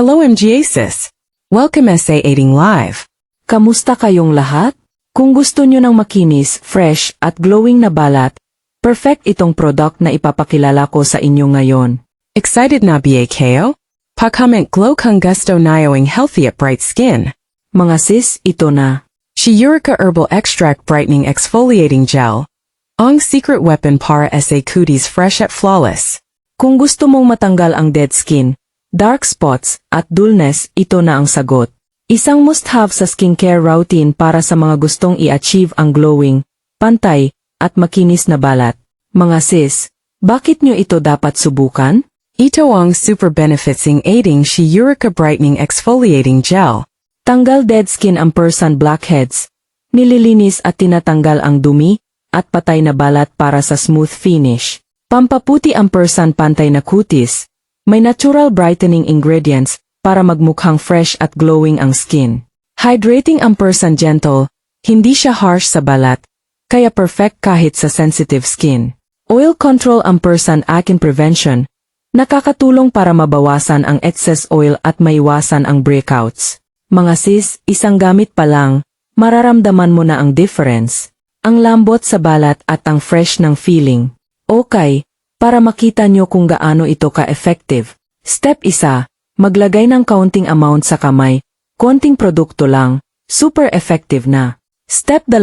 Hello MGA sis. Welcome SA Aiding Live. Kamusta kayong lahat? Kung gusto nyo ng makinis, fresh, at glowing na balat, perfect itong product na ipapakilala ko sa inyo ngayon. Excited na BAKO? Pa-comment glow kung gusto nayoing healthy at bright skin. Mga sis, ito na. Shiurika Herbal Extract Brightening Exfoliating Gel. Ang secret weapon para SA Cooties fresh at flawless. Kung gusto mong matanggal ang dead skin, dark spots, at dullness, ito na ang sagot. Isang must-have sa skincare routine para sa mga gustong i-achieve ang glowing, pantay, at makinis na balat. Mga sis, bakit nyo ito dapat subukan? Ito ang super benefits in aiding Shiurika Brightening Exfoliating Gel. Tanggal dead skin ang person blackheads. Nililinis at tinatanggal ang dumi at patay na balat para sa smooth finish. Pampaputi ang person pantay na kutis. May natural brightening ingredients para magmukhang fresh at glowing ang skin. Hydrating ang person gentle, hindi siya harsh sa balat, kaya perfect kahit sa sensitive skin. Oil control ang person akin prevention, nakakatulong para mabawasan ang excess oil at maiwasan ang breakouts. Mga sis, isang gamit pa lang, mararamdaman mo na ang difference. Ang lambot sa balat at ang fresh ng feeling. Okay, para makita nyo kung gaano ito ka-effective. Step 1, maglagay ng counting amount sa kamay, konting produkto lang, super effective na. Step 2,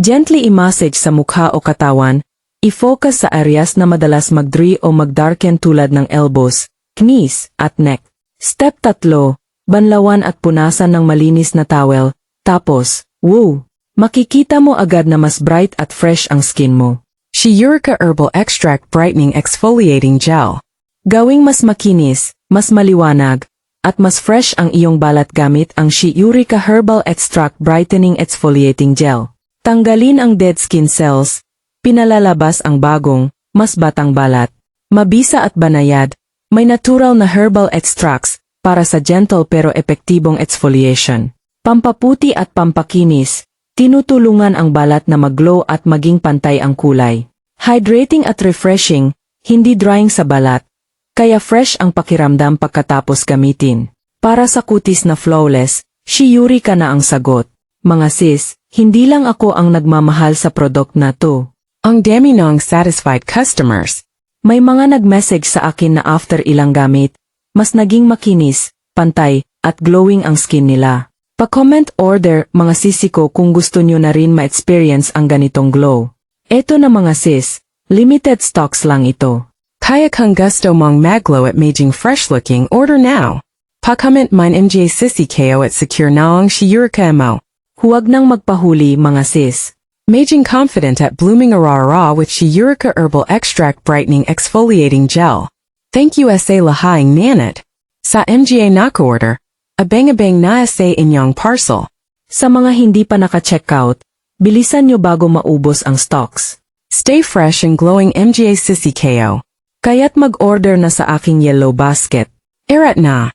gently i-massage sa mukha o katawan, i-focus sa areas na madalas mag-dry o mag-darken tulad ng elbows, knees, at neck. Step 3, banlawan at punasan ng malinis na towel, tapos, woo! Makikita mo agad na mas bright at fresh ang skin mo. Shiurika Herbal Extract Brightening Exfoliating Gel. Gawing mas makinis, mas maliwanag, at mas fresh ang iyong balat gamit ang Shiurika Herbal Extract Brightening Exfoliating Gel. Tanggalin ang dead skin cells, pinalalabas ang bagong, mas batang balat. Mabisa at banayad, may natural na herbal extracts para sa gentle pero epektibong exfoliation. Pampaputi at pampakinis, tinutulungan ang balat na mag-glow at maging pantay ang kulay. Hydrating at refreshing, hindi drying sa balat, kaya fresh ang pakiramdam pagkatapos gamitin. Para sa kutis na flawless, Shiuri ka na ang sagot. Mga sis, hindi lang ako ang nagmamahal sa product na to. Ang dami ng satisfied customers. May mga nag-message sa akin na after ilang gamit, mas naging makinis, pantay, at glowing ang skin nila. Pa-comment order mga sisi ko kung gusto nyo na rin ma-experience ang ganitong glow. Eto na mga sis, limited stocks lang ito. Kaya kung gusto mong maglow at maging fresh looking, order now. Pa-comment mine MJ Sissy KO at secure naong Shiurika mo. Huwag nang magpahuli mga sis. Maging confident at blooming arara with Shiurika Herbal Extract Brightening Exfoliating Gel. Thank you SA Lahaing Nanit. Sa MGA naka-order. Abang-abang na SA inyong parcel. Sa mga hindi pa naka-checkout, bilisan nyo bago maubos ang stocks. Stay fresh and glowing MGA Sissy KO. Kaya't mag-order na sa aking yellow basket. Erat na.